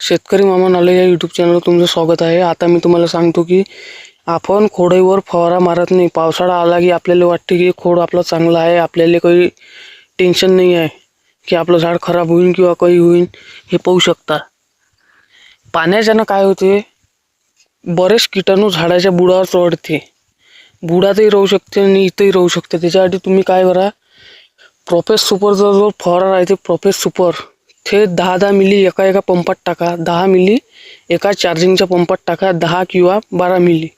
शेतकरी मामा नाले या यूट्यूब चॅनलवर तुमचं स्वागत आहे. आता मी तुम्हाला सांगतो की आपण खोडईवर फवारा मारत नाही. पावसाळा आला की आपल्याला वाटते की खोड आपला चांगला आहे. आपल्याला काही टेन्शन नाही आहे की आपलं झाड खराब होईल किंवा काही होईल हे पाहू शकता. पाण्याच्यानं काय होते? बरेच किटाणू झाडाच्या बुडावर चढते. बुडातही राहू शकते आणि इथंही राहू शकते. त्याच्यासाठी तुम्ही काय करा? प्रोफेस सुपरचा जो फवारा राहते प्रोफेस सुपर हे दहा दहा मिली एका एका पंपात टाका. दहा मिली एका चार्जिंगच्या पंपात टाका. दहा किंवा बारा मिली.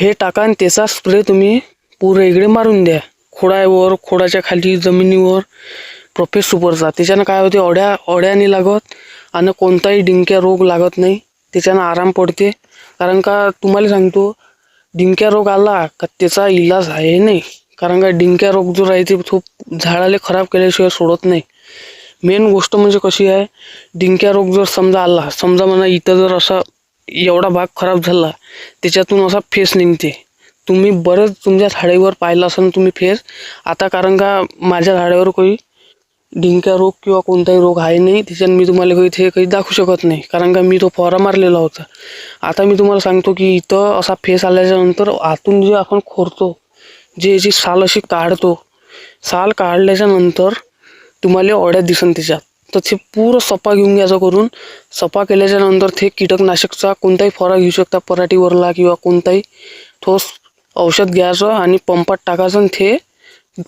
हे टाका आणि त्याचा स्प्रे तुम्ही पुरे इकडे मारून द्या. खोडावर खोडाच्या खाली जमिनीवर. प्रोफेस सुपरचा त्याच्यानं काय होते अड्या अड्या नाही लागत आणि कोणताही डिंक्या रोग लागत नाही. त्याच्यानं आराम पडते. कारण का तुम्हाला सांगतो डिंक्या रोग आला का त्याचा इलाज आहे नाही. कारण का डिंक्या रोग जो राहते तो झाडाला खराब केल्याशिवाय सोडत नाही. मेन गोष्ट म्हणजे कशी आहे डिंक्या रोग जर समजा आला समजा म्हणा इथं जर असा एवढा भाग खराब झाला त्याच्यातून असा फेस निघते. तुम्ही बरेच तुमच्या झाडेवर पाहिलं असाल तुम्ही फेस. आता कारण का माझ्या झाडावर काही डिंक्या रोग किंवा कोणताही रोग आहे नाही त्याच्यानं मी तुम्हाला काही ते काही दाखवू शकत नाही. कारण का मी तो फवारा मारलेला होता. आता मी तुम्हाला सांगतो की इथं असा फेस आल्याच्यानंतर आतून जे आपण खोरतो जे याची साल अशी काढतो साल काढल्याच्या नंतर तुम्हाला ऑड्या दिसन त्याच्यात तर ते पुरं सफा घेऊन घ्यायचं करून. सफा केल्याच्यानंतर ते कीटकनाशकचा कोणताही फवारा घेऊ शकता पराठीवरला किंवा कोणताही. ठोस औषध घ्यायचं आणि पंपात टाकायचं आणि ते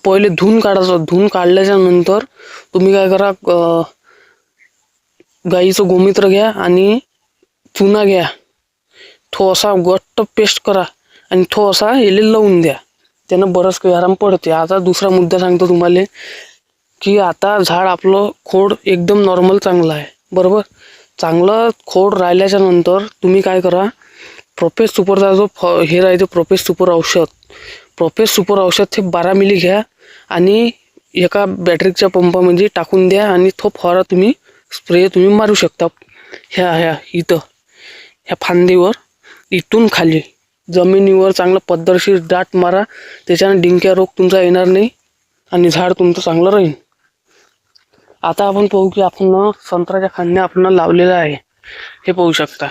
पहिले धुवून काढायचं. धुवून काढल्याच्या नंतर तुम्ही काय करा गाईचं गोमित्र घ्या आणि चुना घ्या. तो असा घट्ट पेस्ट करा आणि तो असा याला लावून द्या. त्यानं बरंच काही आराम पडते आता दुसरा मुद्दा सांगतो तुम्हाला. की आता झाड आपलं खोड एकदम नॉर्मल चांगलं आहे. बरोबर? चांगलं खोड राहिल्याच्या नंतर तुम्ही काय करा प्रोपेस सुपरचा जो फ हे राहते प्रोपेस सुपर औषध. प्रोपेस सुपर औषध हे बारा मिली घ्या आणि एका बॅटरीच्या पंपामध्ये टाकून द्या आणि तो फवारा तुम्ही स्प्रे तुम्ही मारू शकता. ह्या ह्या इथं. ह्या फांदीवर इथून खाली. जमिनीवर चांगलं पद्धतशीर दाट मारा त्याच्यानं डिंक्या रोग तुमचा येणार नाही आणि झाड तुमचं चांगलं राहील आता आपण पाहू की आपण संत्र्याच्या खांद्या आपण लावलेला आहे. हे पाहू शकता.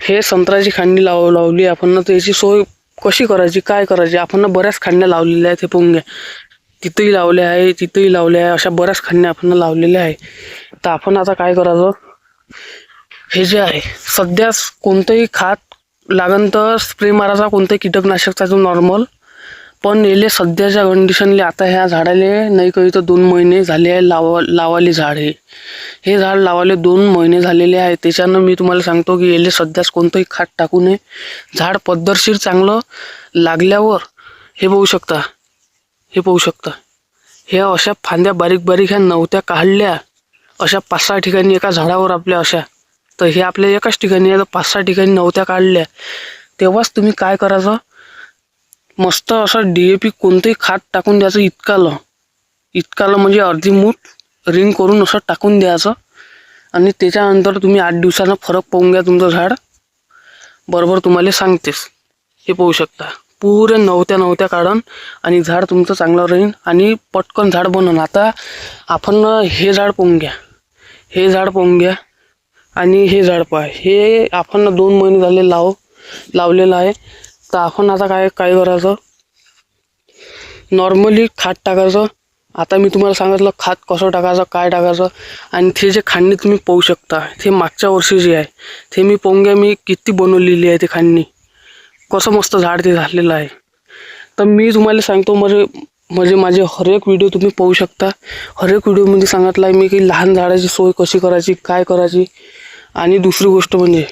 हे संत्र्याची खांडी लाव लावली आपण त्याची सोय कशी करायची काय करायची? आपण बऱ्याच खांड्या लावलेल्या आहेत हे पाहून घ्या. तिथंही लावले आहे तिथंही लावले आहे अशा बऱ्याच खांड्या आपण लावलेल्या आहे. तर आपण आता काय करायचं? हे जे आहे सध्या कोणतंही खात लागन तर स्प्रे मारायचा कोणतंही कीटकनाशकचा जो नॉर्मल पण येले सध्याच्या कंडिशनले आता ह्या झाडाले नाही काही तर दोन महिने झाले आहे लावा लावाले झाड हे. हे झाड लावाले दोन महिने झालेले आहे. त्याच्यानं मी तुम्हाला सांगतो की येले सध्याच कोणतंही खात टाकू नये. झाड पद्धतशीर चांगलं लागल्यावर हे पाहू शकता. हे पाहू शकता. हे अशा फांद्या बारीक बारीक ह्या नव्हत्या काढल्या अशा पाच सहा ठिकाणी एका झाडावर आपल्या अशा. तर हे आपल्या एकाच ठिकाणी आहे तर पाच सहा ठिकाणी नव्हत्या काढल्या. तेव्हाच तुम्ही काय करायचं? मस्त असं डी ए पी कोणतंही खात टाकून द्यायचं इतकालं. इतकालं म्हणजे अर्धी मूठ रिंग करून असं टाकून द्यायचं. आणि त्याच्यानंतर तुम्ही आठ दिवसानं फरक पाहून घ्या तुमचं झाड. बरोबर तुम्हाला सांगतेस. हे पाहू शकता. पुरे नव्हत्या नव्हत्या काढून आणि झाड तुमचं चांगलं राहील आणि पटकन झाड बनवून आता आपण हे झाड पाहून घ्या. हे झाड पाहून घ्या आणि हे झाड पहा. हे आपण दोन महिने झाले लाव लावलेलं आहे. तर आपण आता काय काय करायचं? नॉर्मली खात टाकायचं. आता मी तुम्हाला सांगितलं खात कसं टाकायचं काय टाकायचं? आणि ते जे खांडणी तुम्ही पाहू शकता ते मागच्या वर्षी जे आहे ते मी पोंग्या घ्या मी किती बनवलेली आहे ते खांडणी. कसं मस्त झाड ते झालेलं आहे. तर मी तुम्हाला सांगतो म्हणजे म्हणजे माझे हर एक व्हिडिओ तुम्ही पाहू शकता. हर एक व्हिडिओमध्ये सांगितलं आहे मी की लहान झाडाची सोय कशी करायची काय करायची? आणि दुसरी गोष्ट म्हणजे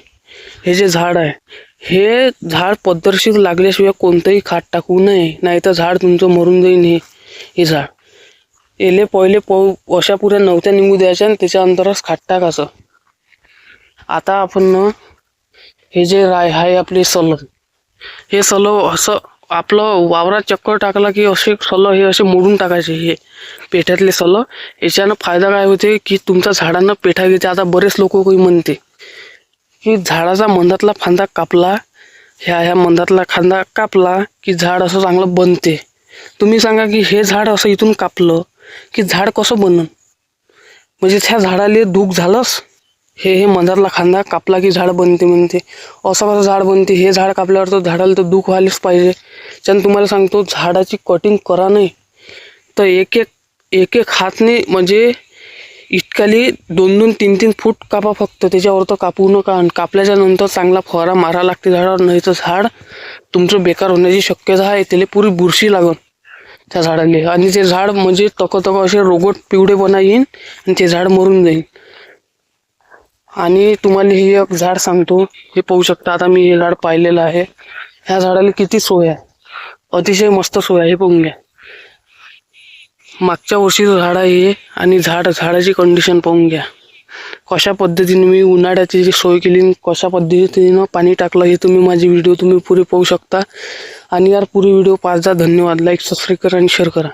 हे जे झाड आहे हे झाड पद्धतशीर लागल्याशिवाय कोणतंही खात टाकू नये नाही तर झाड तुमचं मरून जाईन हे हे झाड. एले पहिले पौ अशा पुऱ्या नव्हत्या निघू द्यायच्या आणि त्याच्यानंतरच खात टाकायचं आता आपण हे जे राय आहे आपले सलग. हे सलो असं आपलं वावरात चक्कर टाकला की असे सलं हे असे मोडून टाकायचे हे पेठ्यातले सलं याच्यानं फायदा काय होते की तुमच्या झाडांना पेठा घेते. आता बरेच लोक काही म्हणते की झाडाचा मंदातला फांदा कापला ह्या ह्या मंदातला खांदा कापला की झाड असं चांगलं बनते. तुम्ही सांगा की हे झाड असं इथून कापलं की झाड कसं बनन? म्हणजे त्या झाडाला दुःख झालंच हे हे मधातला खांदा कापला की झाड बनते म्हणते. असं कसं झाड बनते? हे झाड कापल्यावर तर झाडाला तर दुःख व्हायलाच पाहिजे. त्यानं तुम्हाला सांगतो झाडाची कटिंग करा नाही तर एक एक एक एक हातने म्हणजे इतकाली दोन दोन तीन तीन फूट कापा फक्त. त्याच्यावर तर कापू नका. आणि कापल्याच्या नंतर चांगला फवारा मारा लागते झाडावर. नाही तर झाड तुमचं बेकार होण्याची शक्यता आहे. त्याला पुरी बुरशी लागन त्या झाडाला. आणि ते झाड म्हणजे तक असे रोगट पिवळेपणा येईन आणि ते झाड मरून जाईल आणि तुम्हाला हे एक झाड सांगतो. हे पाहू शकता. आता मी हे झाड पाहिलेलं आहे. ह्या झाडाला किती सोय आहे? अतिशय मस्त सोय आहे. हे पाहून घ्या. मागच्या वर्षीचं झाड आहे आणि झाड झाडाची कंडिशन पाहून घ्या. कशा पद्धतीने मी उन्हाळ्याची जी सोय केली कशा पद्धतीनं पाणी टाकलं हे तुम्ही माझी व्हिडिओ तुम्ही पुरे पाहू शकता. आणि यार पुरी व्हिडिओ पाचदा धन्यवाद. लाईक सबस्क्राईब करा आणि शेअर करा.